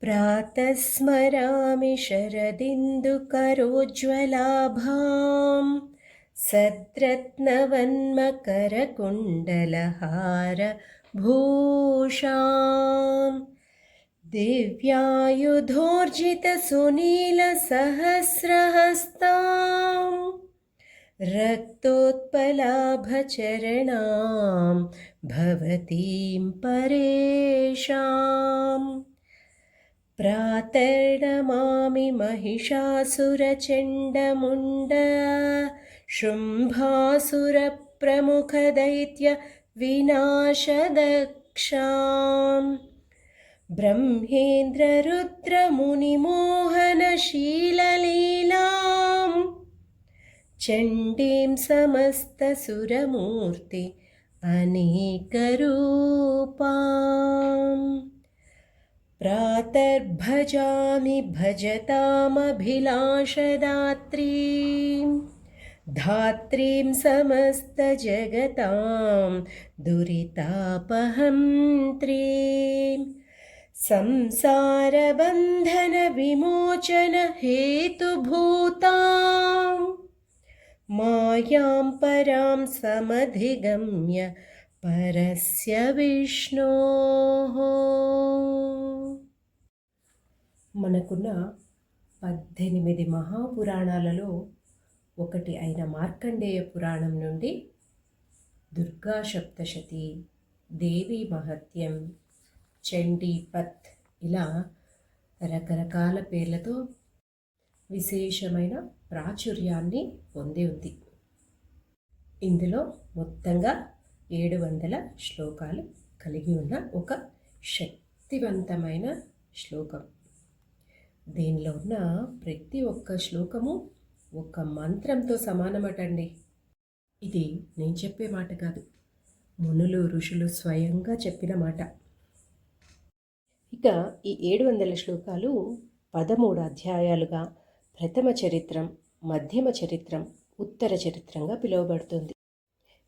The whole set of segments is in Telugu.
प्रातः स्मरामि शरदिन्दुकरोज्ज्वलाभां सद्रत्नवन्मकरकुण्डलहारभूषाम् दिव्यायुधोर्जितसुनीलसहस्रहस्ताम्। रक्तोत्पलाभचरणां भवतीं परेशाम् प्रातर्नमामि महिषासुरचण्डमुण्ड। शुम्भासुरप्रमुखदैत्य विनाशदक्षाम्। ब्रह्मेन्द्ररुद्रमुनिमोहनशीललीलाम्। चण्डीं समस्तसुरमूर्ति अनेकरूपाम् प्रातर्भजामि भजतामभिलाषदात्रीं। धात्रीं समस्तजगतां दुरितापहन्त्रीं। संसारबन्धनविमोचनहेतुभूताम् मायां परां समधिगम्य పరస్య విష్ణో మనకున్న పద్దెనిమిది మహాపురాణాలలో ఒకటి అయిన మార్కండేయ పురాణం నుండి దుర్గా సప్తశతి దేవి మహత్యం చండీపత్ ఇలా రకరకాల పేర్లతో విశేషమైన ప్రాచుర్యాన్ని పొంది ఉంది. ఇందులో మొత్తంగా ఏడు వందల శ్లోకాలు కలిగి ఉన్న ఒక శక్తివంతమైన శ్లోకం. దీనిలో ఉన్న ప్రతి ఒక్క శ్లోకము ఒక మంత్రంతో సమానమటండి. ఇది నేను చెప్పే మాట కాదు మునులు ఋషులు స్వయంగా చెప్పిన మాట. ఇక ఈ ఏడు వందల శ్లోకాలు పదమూడు అధ్యాయాలుగా ప్రథమ చరిత్రం మధ్యమ చరిత్రం ఉత్తర చరిత్రంగా పిలువబడుతుంది.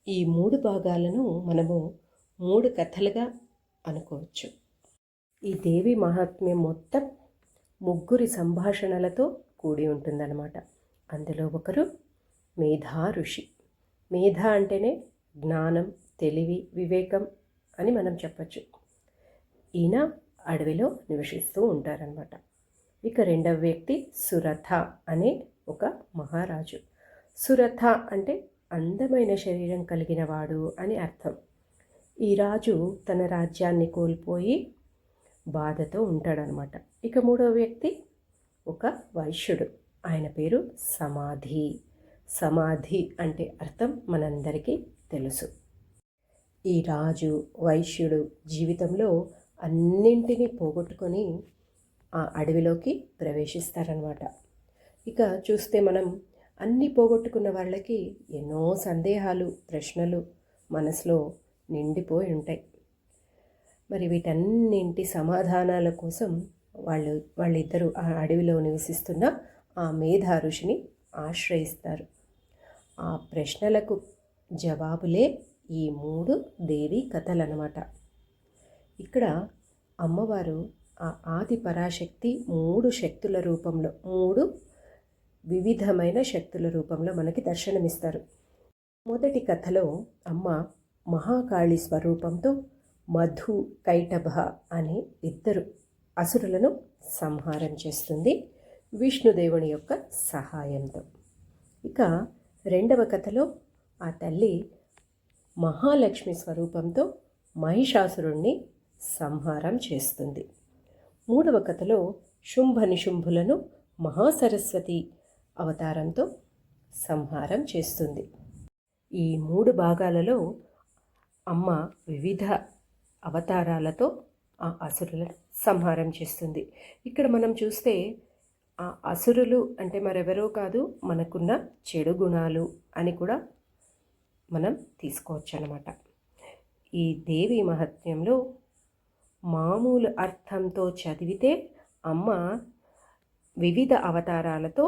ఈ మూడు భాగాలను మనము మూడు కథలుగా అనుకోవచ్చు. ఈ దేవి మహాత్మ్యం మొత్తం ముగ్గురి సంభాషణలతో కూడి ఉంటుందన్నమాట. అందులో ఒకరు మేధా ఋషి. మేధ అంటేనే జ్ఞానం తెలివి వివేకం అని మనం చెప్పచ్చు. ఈయన అడవిలో నివసిస్తూ ఉంటారనమాట ఇక రెండవ వ్యక్తి సురథ అనే ఒక మహారాజు. సురథ అంటే అందమైన శరీరం కలిగినవాడు అని అర్థం. ఈ రాజు తన రాజ్యాన్ని కోల్పోయి బాధతో ఉంటాడనమాట. ఇక మూడో వ్యక్తి ఒక వైశ్యుడు. ఆయన పేరు సమాధి. సమాధి అంటే అర్థం మనందరికీ తెలుసు. ఈ రాజు వైశ్యుడు జీవితంలో అన్నింటినీ పోగొట్టుకొని ఆ అడవిలోకి ప్రవేశిస్తారనమాట. ఇక చూస్తే మనం అన్నీ పోగొట్టుకున్న వాళ్ళకి ఎన్నో సందేహాలు ప్రశ్నలు మనసులో నిండిపోయి ఉంటాయి. మరి వీటన్నింటి సమాధానాల కోసం వాళ్ళు వాళ్ళిద్దరూ ఆ అడవిలో నివసిస్తున్న ఆ మేధా ఋషిని ఆశ్రయిస్తారు. ఆ ప్రశ్నలకు జవాబులే ఈ మూడు దేవి కథలన్నమాట. ఇక్కడ అమ్మవారు ఆ ఆది పరాశక్తి మూడు శక్తుల రూపంలో మూడు వివిధమైన శక్తుల రూపంలో మనకి దర్శనమిస్తారు. మొదటి కథలో అమ్మ మహాకాళి స్వరూపంతో మధు కైటభ అనే ఇద్దరు అసురులను సంహారం చేస్తుంది విష్ణుదేవుని యొక్క సహాయంతో. ఇక రెండవ కథలో ఆ తల్లి మహాలక్ష్మి స్వరూపంతో మహిషాసురుణ్ణి సంహారం చేస్తుంది. మూడవ కథలో శుంభ నిశుంభులను మహాసరస్వతి అవతారంతో సంహారం చేస్తుంది. ఈ మూడు భాగాలలో అమ్మ వివిధ అవతారాలతో ఆ అసురులను సంహారం చేస్తుంది. ఇక్కడ మనం చూస్తే ఆ అసురులు అంటే మరెవరో కాదు మనకున్న చెడు గుణాలు అని కూడా మనం తీసుకోవచ్చు అన్నమాట ఈ దేవి మహత్యంలో మామూలు అర్థంతో చదివితే అమ్మ వివిధ అవతారాలతో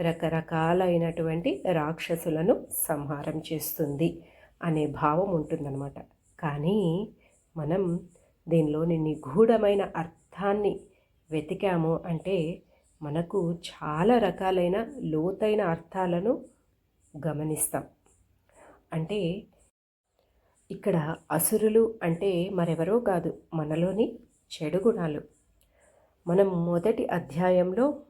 రకరకాలైనటువంటి రాక్షసులను సంహారం చేస్తుంది అనే భావం ఉంటుందన్నమాట. కానీ మనం దీనిలోని నిగూఢమైన అర్థాన్ని వెతికాము అంటే మనకు చాలా రకాలైన లోతైన అర్థాలను గమనిస్తాం. అంటే ఇక్కడ అసురులు అంటే మరెవరో కాదు మనలోని చెడు గుణాలు. మనం మొదటి అధ్యాయంలో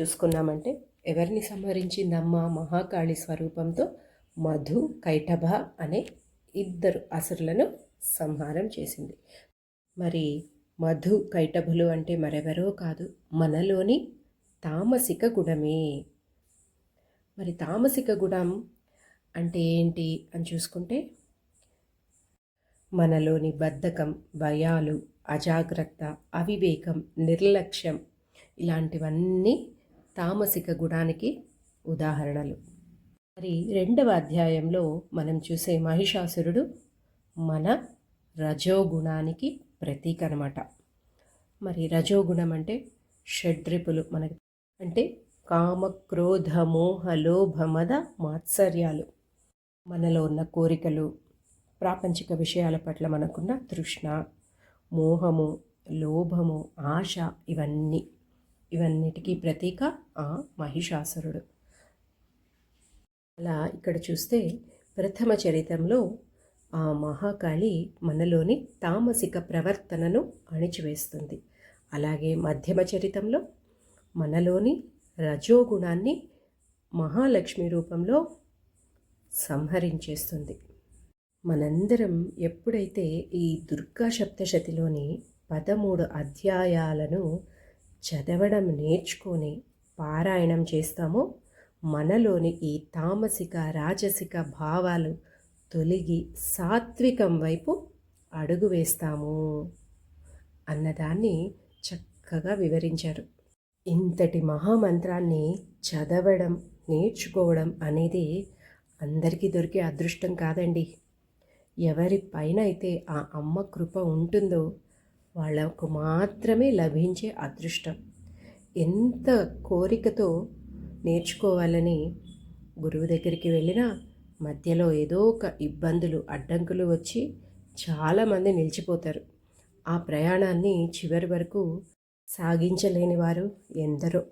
చూసుకున్నామంటే ఎవరిని సంహరించిందమ్మ మహాకాళి స్వరూపంతో మధు కైటభ అనే ఇద్దరు అసురులను సంహారం చేసింది. మరి మధు కైటభులు అంటే మరెవరో కాదు మనలోని తామసిక గుణమే. మరి తామసిక గుణం అంటే ఏంటి అని చూసుకుంటే మనలోని బద్ధకం భయాలు అజాగ్రత్త అవివేకం నిర్లక్ష్యం ఇలాంటివన్నీ తామసిక గుణానికి ఉదాహరణలు. మరి రెండవ అధ్యాయంలో మనం చూసే మహిషాసురుడు మన రజోగుణానికి ప్రతీక అనమాట మరి రజోగుణం అంటే షడ్రిపులు మనకి అంటే కామ క్రోధ మోహ లోభ మద మాత్సర్యాలు. మనలో ఉన్న కోరికలు ప్రాపంచిక విషయాల పట్ల మనకున్న తృష్ణ మోహము లోభము ఆశ ఇవన్నీ. ఇవన్నిటికీ ప్రతీక ఆ మహిషాసురుడు. అలా ఇక్కడ చూస్తే ప్రథమ చరితంలో ఆ మహాకాళి మనలోని తామసిక ప్రవర్తనను అణిచివేస్తుంది. అలాగే మధ్యమ చరితంలో మనలోని రజోగుణాన్ని మహాలక్ష్మి రూపంలో సంహరించేస్తుంది. మనందరం ఎప్పుడైతే ఈ దుర్గా సప్తశతిలోని పదమూడు అధ్యాయాలను చదవడం నేర్చుకొని పారాయణం చేస్తామో మనలోని ఈ తామసిక రాజసిక భావాలు తొలగి సాత్వికం వైపు అడుగు వేస్తాము అన్నదాన్ని చక్కగా వివరించారు. ఇంతటి మహామంత్రాన్ని చదవడం నేర్చుకోవడం అనేది అందరికీ దొరికే అదృష్టం కాదండి. ఎవరి పైన అయితే ఆ అమ్మ కృప ఉంటుందో వాళ్ళకు మాత్రమే లభించే అదృష్టం. ఎంత కోరికతో నేర్చుకోవాలని గురువు దగ్గరికి వెళ్ళినా మధ్యలో ఏదో ఒక ఇబ్బందులు అడ్డంకులు వచ్చి చాలామంది నిలిచిపోతారు. ఆ ప్రయాణాన్ని చివరి వరకు సాగించలేని వారు ఎందరో.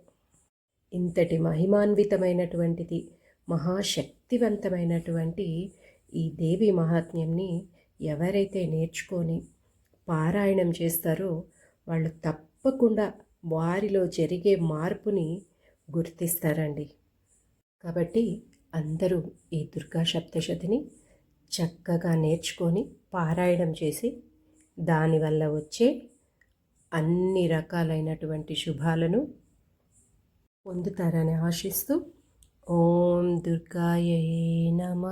ఇంతటి మహిమాన్వితమైనటువంటిది మహాశక్తివంతమైనటువంటి ఈ దేవి మహాత్మ్యంని ఎవరైతే నేర్చుకొని పారాయణం చేస్తారో వాళ్ళు తప్పకుండా వారిలో జరిగే మార్పుని గుర్తిస్తారండి. కాబట్టి అందరూ ఈ దుర్గా సప్తశతిని చక్కగా నేర్చుకొని పారాయణం చేసి దానివల్ల వచ్చే అన్ని రకాలైనటువంటి శుభాలను పొందుతారని ఆశిస్తూ ఓం దుర్గాయ నమ.